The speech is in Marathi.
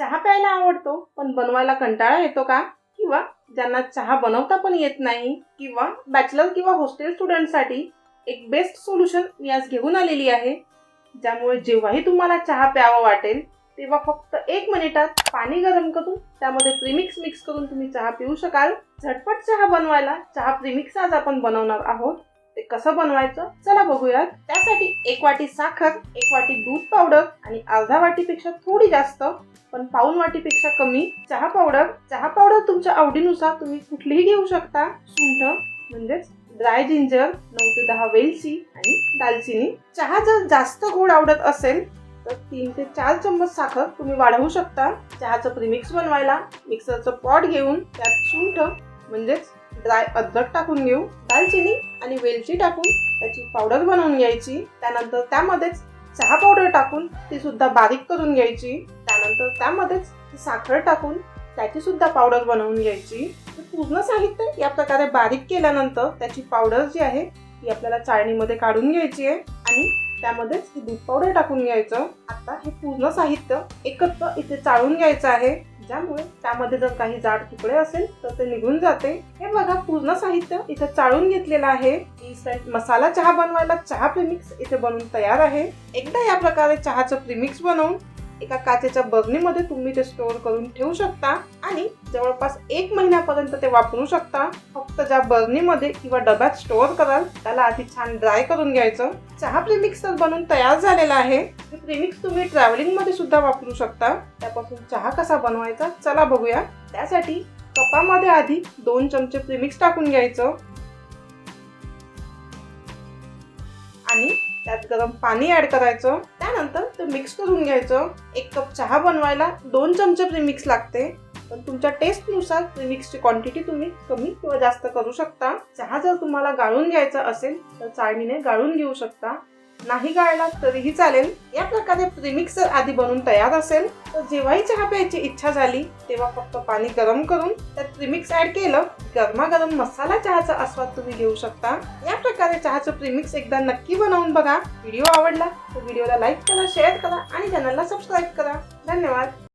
चहा प्यायला आवडतो पण बनवायला कंटाळा येतो का? किंवा ज्यांना चहा बनवता पण येत नाही किंवा बॅचलर किंवा हॉस्टेल स्टुडंटसाठी एक बेस्ट सोल्युशन मी आज घेऊन आलेली आहे. ज्यामुळे जेव्हाही तुम्हाला चहा प्यावा वाटेल तेव्हा फक्त एक मिनिटात पाणी गरम करून त्यामध्ये प्रीमिक्स मिक्स करून तुम्ही चहा पिऊ शकाल. झटपट चहा बनवायला चहा प्रीमिक्स आज आपण बनवणार आहोत. ते कसं बनवायचं चला बघूयात. त्यासाठी एक वाटी साखर एक वाटी दूध पावडर आणि अर्धा वाटीपेक्षा थोडी जास्त पण पाऊन वाटीपेक्षा कमी चहा पावडर चहा पावडर तुमच्या आवडीनुसार तुम्ही कुठलीही घेऊ शकता. सुंठ म्हणजेच ड्राय जिंजर नऊ ते दहा वेलची आणि दालचिनी. चहा जर जास्त गोड आवडत असेल तर तीन ते चार चम्मच साखर तुम्ही वाढवू शकता. चहाचं प्रीमिक्स बनवायला मिक्सरचं पॉट घेऊन त्यात सुंठ म्हणजेच ड्राय अद्रक टाकून घेऊ दालचिनी आणि वेलची टाकून त्याची पावडर बनवून घ्यायची. त्यानंतर त्यामध्येच चहा पावडर टाकून ती सुद्धा बारीक करून घ्यायची. त्यानंतर त्यामध्येच ती साखर टाकून त्याची सुद्धा पावडर बनवून घ्यायची. पूर्ण साहित्य या प्रकारे बारीक केल्यानंतर त्याची पावडर जी आहे ती आपल्याला चाळणीमध्ये काढून घ्यायची आहे आणि त्यामध्येच दूध पावडर टाकून घ्यायचं. आता हे पूर्ण साहित्य एकत्र इथे चाळून घ्यायचं आहे. त्यामुळे त्यामध्ये जर काही जाड तुकडे असेल तर ते निघून जाते. हे बघा पूर्ण साहित्य इथे चाळून घेतलेलं आहे. इन्स्टंट मसाला चहा बनवायला चहा प्रिमिक्स इथे बनवून तयार आहे. एकदा या प्रकारे चहाचं प्रिमिक्स बनवून एका काचेच्या बरणीमध्ये तुम्ही ते स्टोअर करून ठेवू शकता आणि जवळपास एक महिन्यापर्यंत ते वापरू शकता. फक्त ज्या बरणीमध्ये किंवा डब्यात स्टोअर कराल त्याला आधी छान ड्राय करून घ्यायचं. चहा प्रिमिक्सर बनून बनवून तयार झालेला आहे. हे प्रीमिक्स तुम्ही ट्रॅव्हलिंगमध्ये सुद्धा वापरू शकता. त्यापासून चहा कसा बनवायचा चला बघूया. त्यासाठी कपामध्ये आधी दोन चमचे प्रिमिक्स टाकून घ्यायचं. आणि त्यात गरम पाणी ऍड करायचं. तर मिक्स करून घ्यायचं. एक कप चहा बनवायला दोन चमचे प्रीमिक्स लागते. पण तुमच्या टेस्टनुसार प्रीमिक्सची क्वांटिटी तुम्ही कमी किंवा जास्त करू शकता. चहा जर तुम्हाला गाळून घ्यायचा असेल तर चाळणीने गाळून घेऊ शकता. नाही गाळला तरीही चालेल. या प्रकारे प्रिमिक्स जर आधी बनवून तयार असेल. तर जेव्हाही चहा प्यायची इच्छा झाली तेव्हा फक्त पाणी गरम करून त्यात प्रीमिक्स ऍड केलं. गरमागरम मसाला चहाचा आस्वाद तुम्ही घेऊ शकता. या प्रकारे चहाचं प्रीमिक्स एकदा नक्की बनवून बघा. व्हिडिओ आवडला तर व्हिडिओला लाईक करा शेअर करा आणि चॅनलला सबस्क्राईब करा. धन्यवाद.